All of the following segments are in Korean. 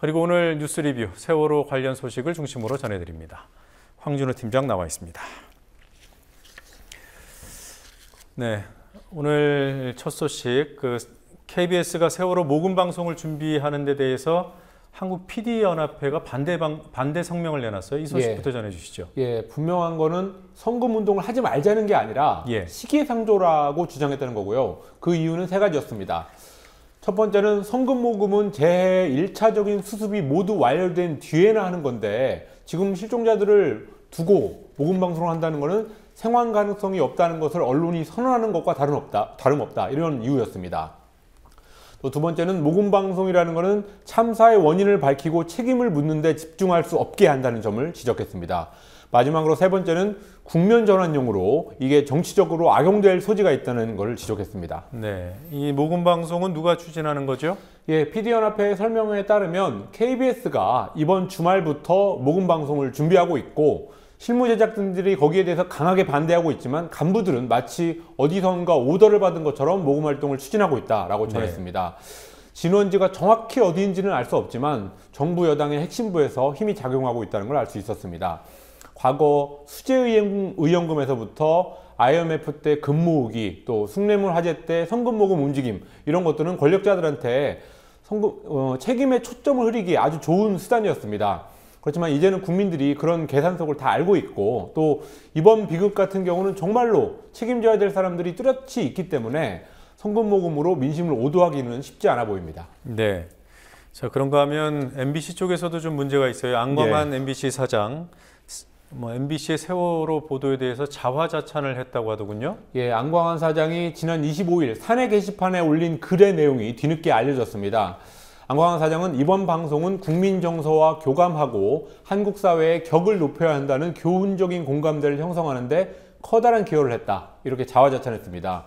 그리고 오늘 뉴스 리뷰 세월호 관련 소식을 중심으로 전해드립니다. 황준호 팀장 나와 있습니다. 네, 오늘 첫 소식 그 KBS가 세월호 모금 방송을 준비하는 데 대해서 한국 PD 연합회가 반대 방, 반대 성명을 내놨어요. 이 소식부터 예. 전해 주시죠. 예, 분명한 거는 성금 운동을 하지 말자는 게 아니라 예. 시기상조라고 주장했다는 거고요. 그 이유는 세 가지였습니다. 첫 번째는 성금 모금은 제1차적인 수습이 모두 완료된 뒤에나 하는 건데 지금 실종자들을 두고 모금 방송을 한다는 거는 생還 가능성이 없다는 것을 언론이 선언하는 것과 다름없다, 다름없다 이런 이유였습니다. 또 두 번째는 모금 방송이라는 것은 참사의 원인을 밝히고 책임을 묻는 데 집중할 수 없게 한다는 점을 지적했습니다. 마지막으로 세 번째는 국면 전환용으로 이게 정치적으로 악용될 소지가 있다는 것을 지적했습니다. 네, 이 모금 방송은 누가 추진하는 거죠? 예, PD연합회 설명에 따르면 KBS가 이번 주말부터 모금 방송을 준비하고 있고 실무 제작진들이 거기에 대해서 강하게 반대하고 있지만 간부들은 마치 어디선가 오더를 받은 것처럼 모금 활동을 추진하고 있다라고 네. 전했습니다. 진원지가 정확히 어디인지는 알 수 없지만 정부 여당의 핵심부에서 힘이 작용하고 있다는 걸 알 수 있었습니다. 과거 수재의원금에서부터 IMF 때 금모으기, 또 숭례문 화재 때 성금 모금 움직임 이런 것들은 권력자들한테 성금, 어, 책임의 초점을 흐리기 아주 좋은 수단이었습니다. 그렇지만 이제는 국민들이 그런 계산 속을 다 알고 있고 또 이번 비극 같은 경우는 정말로 책임져야 될 사람들이 뚜렷이 있기 때문에 성금 모금으로 민심을 오도하기는 쉽지 않아 보입니다. 네. 자, 그런가 하면 MBC 쪽에서도 좀 문제가 있어요. 안광한 MBC 사장, 뭐 MBC의 세월호 보도에 대해서 자화자찬을 했다고 하더군요. 예, 안광한 사장이 지난 25일 사내 게시판에 올린 글의 내용이 뒤늦게 알려졌습니다. 안광한 사장은 이번 방송은 국민 정서와 교감하고 한국 사회의 격을 높여야 한다는 교훈적인 공감대를 형성하는데 커다란 기여를 했다. 이렇게 자화자찬했습니다.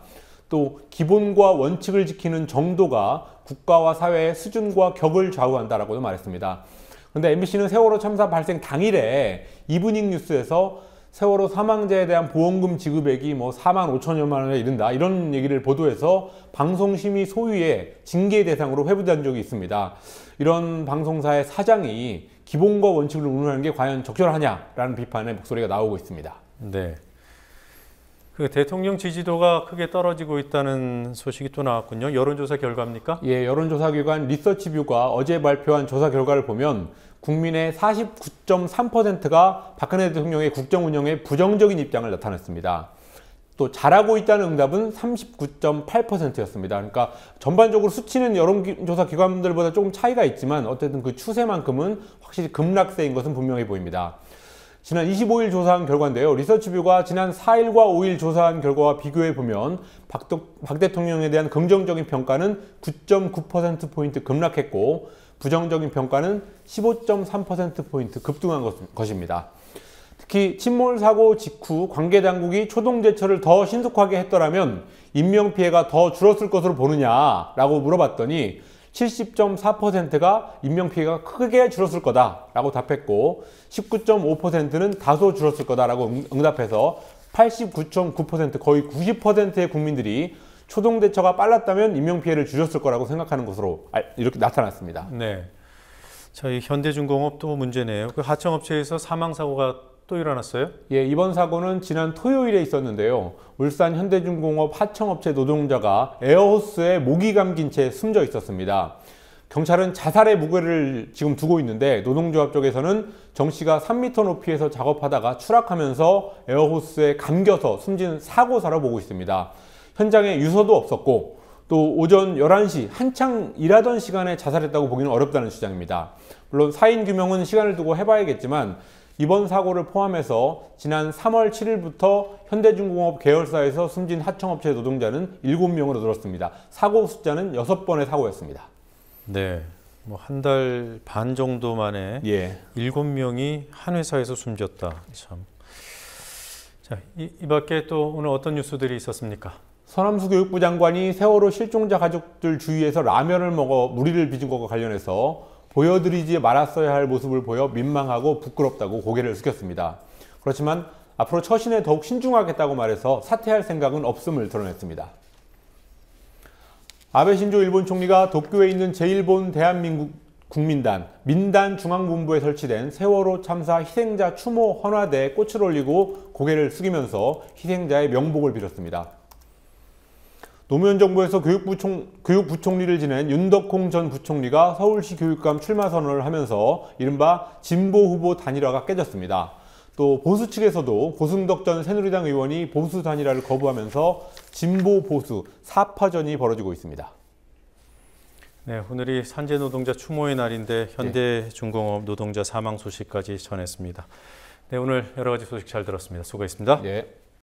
또 기본과 원칙을 지키는 정도가 국가와 사회의 수준과 격을 좌우한다라고도 말했습니다. 근데 MBC는 세월호 참사 발생 당일에 이브닝 뉴스에서 세월호 사망자에 대한 보험금 지급액이 뭐 4만 5천여만 원에 이른다 이런 얘기를 보도해서 방송심의 소위의 징계 대상으로 회부된 적이 있습니다. 이런 방송사의 사장이 기본과 원칙을 운운하는 게 과연 적절하냐라는 비판의 목소리가 나오고 있습니다. 네. 그 대통령 지지도가 크게 떨어지고 있다는 소식이 또 나왔군요. 여론조사 결과입니까? 예, 여론조사 기관 리서치뷰가 어제 발표한 조사 결과를 보면 국민의 49.3%가 박근혜 대통령의 국정 운영에 부정적인 입장을 나타냈습니다. 또 잘하고 있다는 응답은 39.8%였습니다. 그러니까 전반적으로 수치는 여론조사 기관들보다 조금 차이가 있지만 어쨌든 그 추세만큼은 확실히 급락세인 것은 분명해 보입니다. 지난 25일 조사한 결과인데요. 리서치뷰가 지난 4일과 5일 조사한 결과와 비교해 보면 박, 박 대통령에 대한 긍정적인 평가는 9.9%포인트 급락했고 부정적인 평가는 15.3%포인트 급등한 것, 것입니다. 특히 침몰 사고 직후 관계 당국이 초동 대처를 더 신속하게 했더라면 인명 피해가 더 줄었을 것으로 보느냐라고 물어봤더니 70.4%가 인명 피해가 크게 줄었을 거다라고 답했고 19.5%는 다소 줄었을 거다라고 응- 응답해서 89.9% 거의 90%의 국민들이 초동 대처가 빨랐다면 인명 피해를 줄였을 거라고 생각하는 것으로 알- 이렇게 나타났습니다. 네. 저희 현대중공업 또 문제네요. 그 하청업체에서 사망 사고가 또 일어났어요? 예, 이번 사고는 지난 토요일에 있었는데요. 울산 현대중공업 하청업체 노동자가 에어호스에 목이 감긴 채 숨져 있었습니다. 경찰은 자살의 무게를 지금 두고 있는데 노동조합 쪽에서는 정 씨가 3m 높이에서 작업하다가 추락하면서 에어호스에 감겨서 숨진 사고사로 보고 있습니다. 현장에 유서도 없었고 또 오전 11시 한창 일하던 시간에 자살했다고 보기는 어렵다는 주장입니다. 물론 사인 규명은 시간을 두고 해봐야겠지만 이번 사고를 포함해서 지난 3월 7일부터 현대중공업 계열사에서 숨진 하청업체 노동자는 7명으로 늘었습니다. 사고 숫자는 6번의 사고였습니다. 네. 뭐 한 달 반 정도 만에 예. 일곱 명이 한 회사에서 숨졌다. 참. 자, 이, 이 밖에 또 오늘 어떤 뉴스들이 있었습니까? 서남수 교육부 장관이 세월호 실종자 가족들 주위에서 라면을 먹어 무리를 빚은 것과 관련해서 보여드리지 말았어야 할 모습을 보여 민망하고 부끄럽다고 고개를 숙였습니다. 그렇지만 앞으로 처신에 더욱 신중하겠다고 말해서 사퇴할 생각은 없음을 드러냈습니다. 아베 신조 일본 총리가 도쿄에 있는 제1본 대한민국 국민단, 민단 중앙본부에 설치된 세월호 참사 희생자 추모 헌화대에 꽃을 올리고 고개를 숙이면서 희생자의 명복을 빌었습니다. 노무현 정부에서 교육부총, 교육부총리를 지낸 윤덕홍 전 부총리가 서울시 교육감 출마 선언을 하면서 이른바 진보 후보 단일화가 깨졌습니다. 또 보수 측에서도 고승덕 전 새누리당 의원이 보수 단일화를 거부하면서 진보 보수 사파전이 벌어지고 있습니다. 네, 오늘이 산재 노동자 추모의 날인데 현대중공업 노동자 사망 소식까지 전했습니다. 네, 오늘 여러 가지 소식 잘 들었습니다. 수고했습니다. 예.